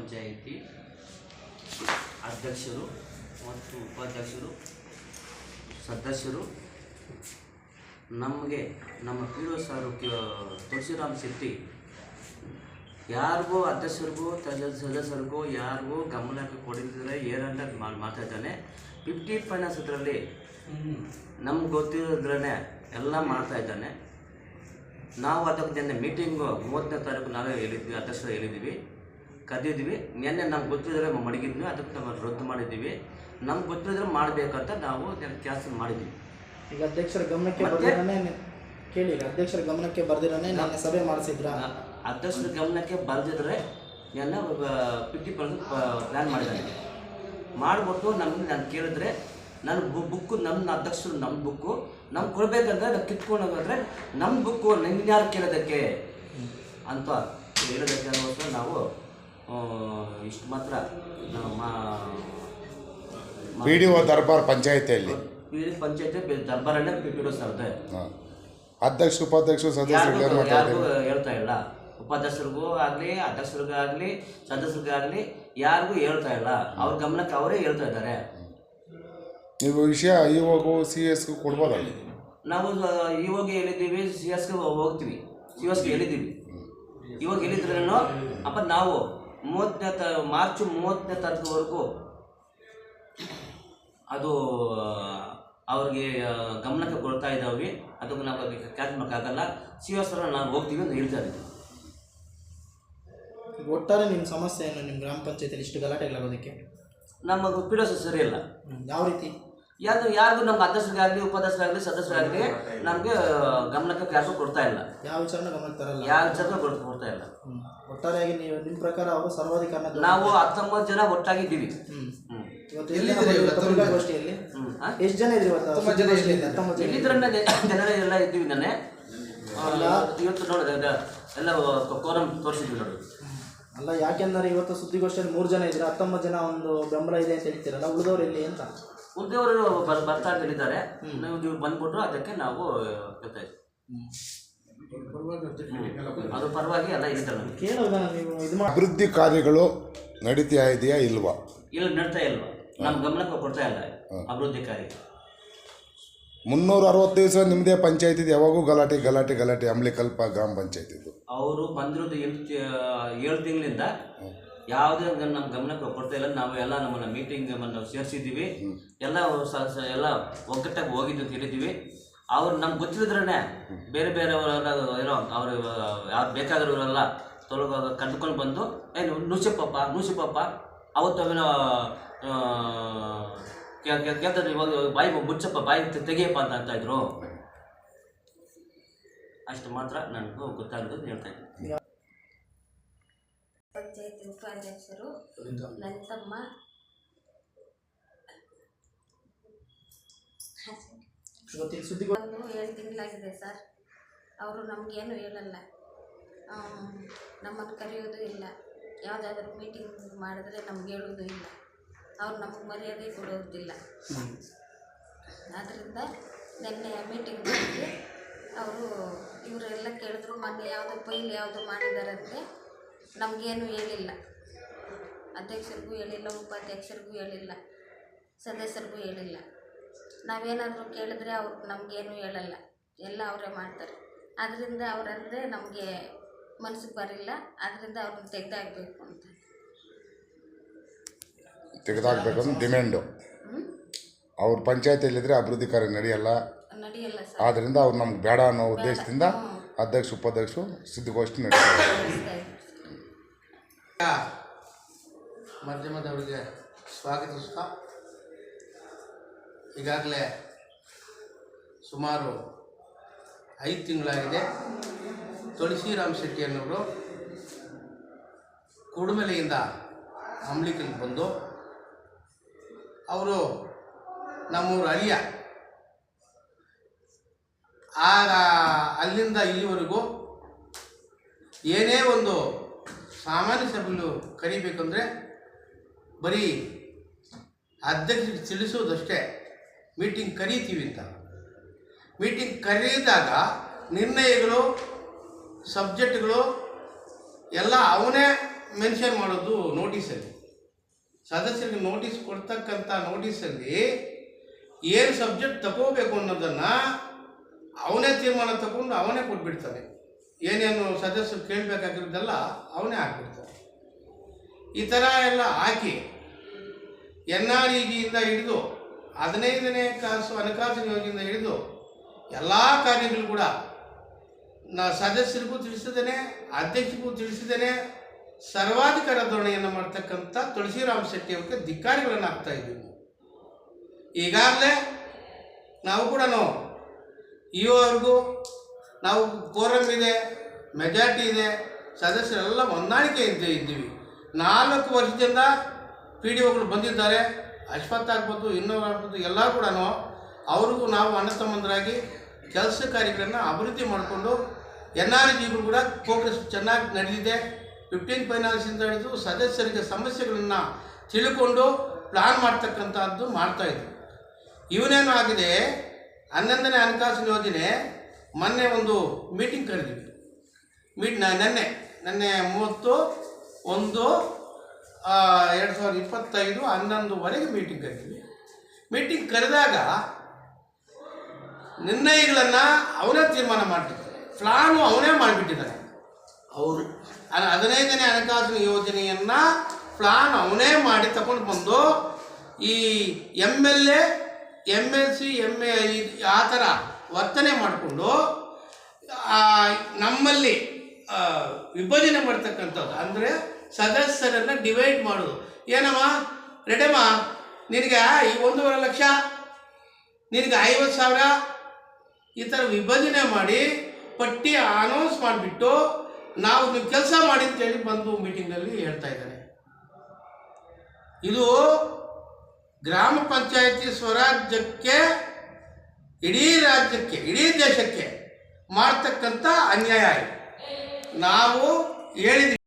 ಪಂಚಾಯಿತಿ ಅಧ್ಯಕ್ಷರು ಮತ್ತು ಉಪಾಧ್ಯಕ್ಷರು, ಸದಸ್ಯರು. ನಮಗೆ ನಮ್ಮ ಪಿ ಡಿ ಸಾರು ತುಳಸಿರಾಮ್ ಶೆಟ್ಟಿ, ಯಾರಿಗೂ ಅಧ್ಯಕ್ಷರಿಗೂ ಸದ- ಸದಸ್ಯರಿಗೂ ಯಾರಿಗೂ ಗಮನಕ್ಕೆ ಕೊಡಿದ್ರೆ ಏನಂತ ಮಾಡ್ತಾ ಮಾತಾಡ್ತಾನೆ. ಫಿಫ್ಟಿ ಫೈನಾನ್ಸ್ ಇದರಲ್ಲಿ ನಮ್ಗೆ ಗೊತ್ತಿರೋದ್ರೇ ಎಲ್ಲ ಮಾಡ್ತಾ ಇದ್ದಾನೆ. ನಾವು ಅದಕ್ಕೆ ಮೀಟಿಂಗು ಮೂವತ್ತನೇ ತಾರೀಕು ನಾವೇ ಹೇಳಿದ್ವಿ, ಅಧ್ಯಕ್ಷರು ಹೇಳಿದ್ವಿ ಕದ್ದಿದ್ವಿ ನಿನ್ನೆ ನಮ್ಗೆ ಗೊತ್ತಿದ್ರೆ ಮಡಗಿದ್ವಿ ಅದಕ್ಕೆ ನಾವು ರದ್ದು ಮಾಡಿದ್ದೀವಿ. ನಮ್ಗೆ ಗೊತ್ತಿದ್ರೆ ಮಾಡಬೇಕಂತ ನಾವು ಕೆಲಸ ಮಾಡಿದ್ವಿ ಈಗ ಅಧ್ಯಕ್ಷರ ಗಮನಕ್ಕೆ? ಬರ್ದಿರನೇ ಕೇಳಿ ಅಧ್ಯಕ್ಷರ ಗಮನಕ್ಕೆ ಬರ್ದಿರನೇ ನಾನು ಸಭೆ ಮಾಡಿಸಿದ್ರ? ಅಧ್ಯಕ್ಷರ ಗಮನಕ್ಕೆ ಬಂದಿದ್ರೆ ಎಲ್ಲ ಫಿಫ್ಟಿ ಪರ್ಸೆಂಟ್ ಪ್ಲ್ಯಾನ್ ಮಾಡಿದ್ದಾನೆ ಮಾಡಿಬಿಟ್ಟು ನಮ್ಗೆ ನಾನು ಕೇಳಿದ್ರೆ ನನ್ನ ಬುಕ್ಕು ನಮ್ಮ ಅಧ್ಯಕ್ಷರು ನಮ್ಮ ಬುಕ್ಕು ನಮ್ಗೆ ಕೊಡಬೇಕಂದ್ರೆ ನಾವು ಕಿತ್ಕೊಂಡು ಹೋಗಿದ್ರೆ ನಮ್ಮ ಬುಕ್ಕು ನಿನ್ನ ಯಾರು ಕೇಳೋದಕ್ಕೆ? ಅಂತ ಹೇಳೋದಕ್ಕೆ ನಾವು ಇಷ್ಟು ಮಾತ್ರ? ಪಿ ಡಿ ಒ ದರ್ಬಾರ್ ಪಂಚಾಯಿತಿಯಲ್ಲಿ. ಪೀಡಿ ಪಂಚಾಯತಿ ದರ್ಬಾರಲ್ಲೇ ಬಿಡೋ ಸರ್ದೆ. ಹಾಂ. ಅಧ್ಯಕ್ಷ ಉಪಾಧ್ಯಕ್ಷರು ಸದಸ್ಯರು ಯಾರಿಗೂ ಹೇಳ್ತಾ ಇಲ್ಲ. ಉಪಾಧ್ಯಕ್ಷರಿಗೂ ಆಗಲಿ ಅಧ್ಯಕ್ಷರಿಗಾಗಲಿ ಸದಸ್ಯರಿಗಾಗಲಿ ಯಾರಿಗೂ ಹೇಳ್ತಾ ಇಲ್ಲ. ಅವ್ರ ಗಮನಕ್ಕೆ ಅವರೇ ಹೇಳ್ತಾ ಇದ್ದಾರೆ. ನೀವು ವಿಷಯ ಇವಾಗೂ ಸಿ ಎಸ್ಗೂ ಕೊಡ್ಬೋದಲ್ಲಿ ನಾವು ಇವಾಗ ಹೇಳಿದ್ದೀವಿ ಸಿ ಎಸ್ಗೆ ಹೋಗ್ತೀವಿ. ಸಿ ಎಸ್ಗೆ ಹೇಳಿದ್ದೀವಿ ಇವಾಗ ಹೇಳಿದ್ರೂ ಅಪ್ಪ ನಾವು. ಮೂವತ್ತನೇ ತ ಮಾರ್ಚ್ ಮೂವತ್ತನೇ ತಾರೀಕುವರೆಗೂ ಅದು ಅವ್ರಿಗೆ ಗಮನಕ್ಕೆ ಕೊಡ್ತಾ ಇದ್ದಾವೆ. ಅದಕ್ಕೆ ನಾವು ಅದಕ್ಕೆ ಕ್ಯಾಚ್ ಮಾಡೋಕ್ಕಾಗಲ್ಲ. ಸಿ ಎಸ್ ನಾವು ಹೋಗ್ತೀವಿ ಅಂತ ಹೇಳ್ತಾ ಇದ್ದೀವಿ. ಒಟ್ಟಾರೆ ನಿಮ್ಮ ಸಮಸ್ಯೆ ಏನು ನಿಮ್ಮ ಗ್ರಾಮ ಪಂಚಾಯತಿಯಲ್ಲಿ ಇಷ್ಟು ಗಲಾಟೆಗಳಾಗೋದಕ್ಕೆ? ನಮ್ಮ ಪಿಡೋಸ್ ಸರಿ ಹ್ಮ್. ಯಾವ ರೀತಿ? ಯಾರು ಯಾರಿಗೂ ನಮ್ಗೆ ಅಧ್ಯಕ್ಷರಿಗಾಗಲಿ ಉಪಾಧ್ಯಕ್ಷರಾಗಲಿ ಸದಸ್ಯರಾಗಲಿ ನಮಗೆ ಗಮನಕ್ಕೆ ಕ್ಲಾಸು ಕೊಡ್ತಾ ಇಲ್ಲ. ಯಾವ ವಿಚಾರನ ಗಮನಕ್ಕೆ ತರಲ್ಲ. ಯಾವ ವಿಚಾರ ಕೊಡ್ತಾ ಇಲ್ಲ. ಒಟ್ಟಾರೆಯಾಗಿ ನೀವು ನಿಮ್ಮ ಪ್ರಕಾರ ಅವರು ಸರ್ವಾಧಿಕಾರ ನಾವು ಹತ್ತೊಂಬತ್ತು ಜನ ಒಟ್ಟಾಗಿದ್ದೀವಿ. ಇವತ್ತು ಎಷ್ಟು ಜನ ಇದ್ದೀವಿ? ಹತ್ತೊಂಬತ್ತು ಜನ ಎಲ್ಲ ಇದ್ದೀವಿ ನಾನೇ ಇವತ್ತು ನೋಡಿ ಎಲ್ಲ ಕೋರಂ ತೋರಿಸಿದ್ವಿ ನೋಡಿ. ಅಲ್ಲ ಯಾಕೆಂದರೆ ಇವತ್ತು ಸುದ್ದಿಗೋಷ್ಠಿಯಲ್ಲಿ ಮೂರು ಜನ ಇದ್ರೆ ಹತ್ತೊಂಬತ್ತು ಜನ ಒಂದು ಬೆಂಬಲ ಇದೆ ಅಂತ ಹೇಳ್ತೀರಲ್ಲ ಉಳಿದವ್ರು ಇಲ್ಲಿ ಅಂತ? ಉದ್ಯೋಗರು ಬರ್ ಬರ್ತಾ ಅಂತ ಹೇಳಿದ್ದಾರೆ ನೀವು ನೀವು ಬಂದ್ಬಿಟ್ರು ಅದಕ್ಕೆ ನಾವು ಹೇಳ್ತಾ ಅದು ಪರವಾಗಿ ಎಲ್ಲ ಹೇಳಿದ್ದಾರೆ ನಮಗೆ. ಇದು ಅಭಿವೃದ್ಧಿ ಕಾರ್ಯಗಳು ನಡೀತಾ ಇದೆಯಾ ಇಲ್ವಾ? ಇಲ್ಲ ನಡ್ತಾ ಇಲ್ವಾ ನಮ್ಮ ಗಮನಕ್ಕೆ ಕೊಡ್ತಾ ಇಲ್ಲ. ಅಭಿವೃದ್ಧಿ ಕಾರ್ಯ. ಮುನ್ನೂರ ಅರವತ್ತು ದಿವಸ ನಿಮ್ಮದೇ ಪಂಚಾಯತ್ ಇದೆ. ಯಾವಾಗೂ ಗಲಾಟೆ ಗಲಾಟೆ ಗಲಾಟೆ. ಅಂಬಲಿಕಲ್ಪ ಗ್ರಾಮ ಪಂಚಾಯತಿದು. ಅವರು ಬಂದಿರೋದು ಎಂಟು ತಿ- ಏಳು ತಿಂಗಳಿಂದ ಯಾವುದೇ ಒಂದು ನಮ್ಮ ಗಮನಕ್ಕೆ ಕೊಡ್ತಾ ಇಲ್ಲ. ನಾವು ಎಲ್ಲ ನಮ್ಮನ್ನ ಮೀಟಿಂಗ್ ನಾವು ಸೇರಿಸಿದ್ದೀವಿ. ಎಲ್ಲ ಎಲ್ಲ ಒಗ್ಗಟ್ಟಾಗಿ ಹೋಗಿದ್ದು ಅಂತ ಹೇಳಿದ್ದೀವಿ. ಅವ್ರು ನಮ್ಗೆ ಗೊತ್ತಿದ್ರೇ ಬೇರೆ ಬೇರೆಯವರೆಲ್ಲ ಏನೋ ಅವರು ಯಾರು ಬೇಕಾಗಿರೋರೆಲ್ಲ ತೊಲಗ ಕಂಡುಕೊಂಡು ಬಂದು ಏನು ನುಸಿಪ್ಪಪ್ಪ ನುಸಿಪ್ಪಪ್ಪ. ಅವತ್ತು ಅವೇನೋ ಕೇಳ್ತಾರೆ ಇವಾಗ ಬಾಯಿ ಮುಚ್ಚಪ್ಪ ಬಾಯಿ ತೆಗಿಯಪ್ಪ ಅಂತ ಅಂತ ಇದ್ರು. ಅಷ್ಟು ಮಾತ್ರ ನನಗೂ ಗೊತ್ತಾಗೋದು ಹೇಳ್ತಾ ಇದ್ದೀನಿ. ಉಪಾಧ್ಯಕ್ಷರು ನನ್ನ ತಮ್ಮ ಏಳು ತಿಂಗಳಾಗಿದೆ ಸರ್. ಅವರು ನಮಗೇನು ಹೇಳಲ್ಲ. ನಮ್ಮನ್ನು ಕರೆಯೋದು ಇಲ್ಲ. ಯಾವುದಾದ್ರೂ ಮೀಟಿಂಗ್ ಮಾಡಿದ್ರೆ ನಮ್ಗೆ ಹೇಳೋದು ಇಲ್ಲ. ಅವ್ರು ನಮಗೆ ಮರ್ಯಾದೆ ಕೊಡೋದಿಲ್ಲ. ಆದ್ದರಿಂದ ನಿನ್ನೆ ಮೀಟಿಂಗ್ ಮಾಡಿ ಅವರು ಇವರೆಲ್ಲ ಕೇಳಿದ್ರು ಮೊನ್ನೆ ಯಾವುದೋ ಯಾವುದು ಯಾವುದೋ ಮಾಡಿದಾರಂತೆ. ನಮಗೇನು ಹೇಳಿಲ್ಲ. ಅಧ್ಯಕ್ಷರಿಗೂ ಹೇಳಿಲ್ಲ ಉಪಾಧ್ಯಕ್ಷರಿಗೂ ಹೇಳಿಲ್ಲ ಸದಸ್ಯರಿಗೂ ಹೇಳಿಲ್ಲ. ನಾವೇನಾದರೂ ಕೇಳಿದ್ರೆ ಅವ್ರು ನಮಗೇನು ಹೇಳಲ್ಲ. ಎಲ್ಲ ಅವರೇ ಮಾಡ್ತಾರೆ. ಅದರಿಂದ ಅವರಂದರೆ ನಮಗೆ ಮನಸ್ಸಿಗೆ ಬರಲಿಲ್ಲ ಅದರಿಂದ ಅವ್ರನ್ನ ತೆಗೆದಾಕಬೇಕು ಅಂತ. ತೆಗೆದಾಕ್ಬೇಕು ಡಿಮ್ಯಾಂಡು ಅವ್ರ ಪಂಚಾಯತಿಯಲ್ಲಿದ್ದರೆ ಅಭಿವೃದ್ಧಿ ಕಾರ್ಯ ನಡೆಯಲ್ಲ. ನಡೆಯಲ್ಲ ಸರ್. ಆದ್ದರಿಂದ ಅವ್ರು ನಮ್ಗೆ ಬೇಡ ಅನ್ನೋ ಉದ್ದೇಶದಿಂದ ಅಧ್ಯಕ್ಷ ಉಪಾಧ್ಯಕ್ಷರು ಸುದ್ದಿಗೋಷ್ಠಿ ನಡೆಸ್ತಾರೆ. ಮಾಧ್ಯಮದವರಿಗೆ ಸ್ವಾಗತಿಸ್ತಾ ಈಗಾಗಲೇ ಸುಮಾರು ಐದು ತಿಂಗಳಾಗಿದೆ. ತುಳಸಿರಾಮ್ ಶೆಟ್ಟಿ ಅನ್ನೋರು ಕುಡುಮಲೆಯಿಂದ ಅಂಬ್ಲಿಕಲ್ಗೆ ಬಂದು, ಅವರು ನಮ್ಮೂರು ಅಳಿಯ. ಆಗ ಅಲ್ಲಿಂದ ಇಲ್ಲಿವರೆಗೂ ಏನೇ ಒಂದು ಸಾಮಾನ್ಯ ಸಭೆಗಳು ಕರಿಬೇಕಂದ್ರೆ ಬರೀ ಅಧ್ಯಕ್ಷರಿಗೆ ತಿಳಿಸೋದಷ್ಟೇ. ಮೀಟಿಂಗ್ ಕರೀತೀವಿ ಅಂತ. ಮೀಟಿಂಗ್ ಕರೆದಾಗ ನಿರ್ಣಯಗಳು ಸಬ್ಜೆಕ್ಟ್ಗಳು ಎಲ್ಲ ಅವನೇ ಮೆನ್ಷನ್ ಮಾಡೋದು ನೋಟಿಸಲ್ಲಿ ಸದಸ್ಯರಿಗೆ ನೋಟಿಸ್ ಕೊಡ್ತಕ್ಕಂಥ ನೋಟಿಸಲ್ಲಿ ಏನು ಸಬ್ಜೆಕ್ಟ್ ತಗೋಬೇಕು ಅನ್ನೋದನ್ನು ಅವನೇ ತೀರ್ಮಾನ ತಗೊಂಡು ಅವನೇ ಕೊಟ್ಬಿಡ್ತಾನೆ. ಏನೇನು ಸದಸ್ಯರು ಕೇಳಬೇಕಾಗಿರೋದೆಲ್ಲ ಅವನೇ ಹಾಕ್ಬಿಡ್ತಾರೆ. ಈ ಥರ ಎಲ್ಲ ಹಾಕಿ ಎನ್ ಆರ್ ಇ ಜಿಯಿಂದ ಹಿಡಿದು ಹದಿನೈದನೇ ಕಾಸು ಹಣಕಾಸು ಯೋಜನೆಯಿಂದ ಹಿಡಿದು ಎಲ್ಲ ಕಾರ್ಯಗಳು ಕೂಡ ನಾ ಸದಸ್ಯರಿಗೂ ತಿಳಿಸಿದ್ದೇನೆ, ಅಧ್ಯಕ್ಷರಿಗೂ ತಿಳಿಸಿದ್ದೇನೆ, ಸರ್ವಾಧಿಕಾರ ಧೋರಣೆಯನ್ನು ಮಾಡ್ತಕ್ಕಂಥ ತುಳಸಿರಾಮ್ ಶೆಟ್ಟಿ ಅವರಿಗೆ ಧಿಕ್ಕಾರಿಗಳನ್ನು ಹಾಕ್ತಾ ಇದ್ದೀವಿ. ಈಗಾಗಲೇ ನಾವು ಕೂಡ ಈವರೆಗೂ ನಾವು ಕೋರಮ್ ಇದೆ ಮೆಜಾರಿಟಿ ಇದೆ, ಸದಸ್ಯರೆಲ್ಲ ಹೊಂದಾಣಿಕೆಯಿಂದ ಇದ್ದೇ ಇದ್ದೀವಿ. ನಾಲ್ಕು ವರ್ಷದಿಂದ ಪಿ ಡಿ ಒಗಳು ಬಂದಿದ್ದಾರೆ, ಅಶ್ವಥ್ ಆಗ್ಬೋದು ಇನ್ನೊಬ್ರು ಆಗ್ಬೋದು ಎಲ್ಲ ಕೂಡ ಅವ್ರಿಗೂ ನಾವು ಅಣ್ಣ ತಮ್ಮಂದರಾಗಿ ಕೆಲಸ ಕಾರ್ಯಗಳನ್ನು ಅಭಿವೃದ್ಧಿ ಮಾಡಿಕೊಂಡು ಎನ್ ಆರ್ ಜಿಗಳು ಕೂಡ ಕಾಂಗ್ರೆಸ್ ಚೆನ್ನಾಗಿ ನಡೆದಿದೆ. ಫಿಫ್ಟೀನ್ ಫೈನಾನ್ಸಿಂದ ಹಿಡಿದು ಸದಸ್ಯರಿಗೆ ಸಮಸ್ಯೆಗಳನ್ನು ತಿಳ್ಕೊಂಡು ಪ್ಲಾನ್ ಮಾಡ್ತಕ್ಕಂಥದ್ದು ಮಾಡ್ತಾಯಿದ್ವಿ ಇವನೇನು ಆಗಿದೆ? ಹನ್ನೊಂದನೇ ಹಣಕಾಸಿನ ಯೋಜನೆ ಮೊನ್ನೆ ಒಂದು ಮೀಟಿಂಗ್ ಕರೆದಿದ್ವಿ. ಮೀಟ್ ನೆನ್ನೆ ನೆನ್ನೆ ಮೂವತ್ತು ಒಂದು ಎರಡು ಸಾವಿರದ ಇಪ್ಪತ್ತೈದು ಹನ್ನೊಂದುವರೆಗೆ ಮೀಟಿಂಗ್ ಕರಿತೀವಿ ಮೀಟಿಂಗ್ ಕರೆದಾಗ ನಿರ್ಣಯಗಳನ್ನು ಅವನೇ ತೀರ್ಮಾನ ಮಾಡ್ತಿದ್ದಾನೆ ಪ್ಲಾನು ಅವನೇ ಮಾಡಿಬಿಟ್ಟಿದ್ದಾರೆ. ಅವರು ಹದಿನೈದನೇ ಹಣಕಾಸಿನ ಯೋಜನೆಯನ್ನು ಪ್ಲಾನ್ ಅವನೇ ಮಾಡಿ ತಗೊಂಡು ಬಂದು ಈ M L A M L C M A ಆ ಥರ ವರ್ತನೆ ಮಾಡಿಕೊಂಡು ನಮ್ಮಲ್ಲಿ ವಿಭಜನೆ ಮಾಡ್ತಕ್ಕಂಥದ್ದು. ಅಂದರೆ ಸದಸ್ಯರನ್ನು ಡಿವೈಡ್ ಮಾಡೋದು. ಏನಮ್ಮ? ರೆಡಮ್ಮ, ನಿನಗೆ, ಈ ಒಂದೂವರೆ ಲಕ್ಷ, ನಿನಗೆ ಐವತ್ತು ಸಾವಿರ, ಈ ಥರ ವಿಭಜನೆ ಮಾಡಿ ಪಟ್ಟಿ ಅನೌನ್ಸ್ ಮಾಡಿಬಿಟ್ಟು ನಾವು ನೀವು ಕೆಲಸ ಮಾಡಿ ಅಂತೇಳಿ ಬಂದು ಮೀಟಿಂಗಲ್ಲಿ ಹೇಳ್ತಾ ಇದ್ದಾರೆ. ಇದು ಗ್ರಾಮ ಪಂಚಾಯತಿ ಸ್ವರಾಜ್ಯಕ್ಕೆ ಇಡೀ ರಾಜ್ಯಕ್ಕೆ ಇಡೀ ದೇಶಕ್ಕೆ ಮಾಡ್ತಕ್ಕಂಥ ಅನ್ಯಾಯ ನಾವು ಹೇಳಿದ್ವಿ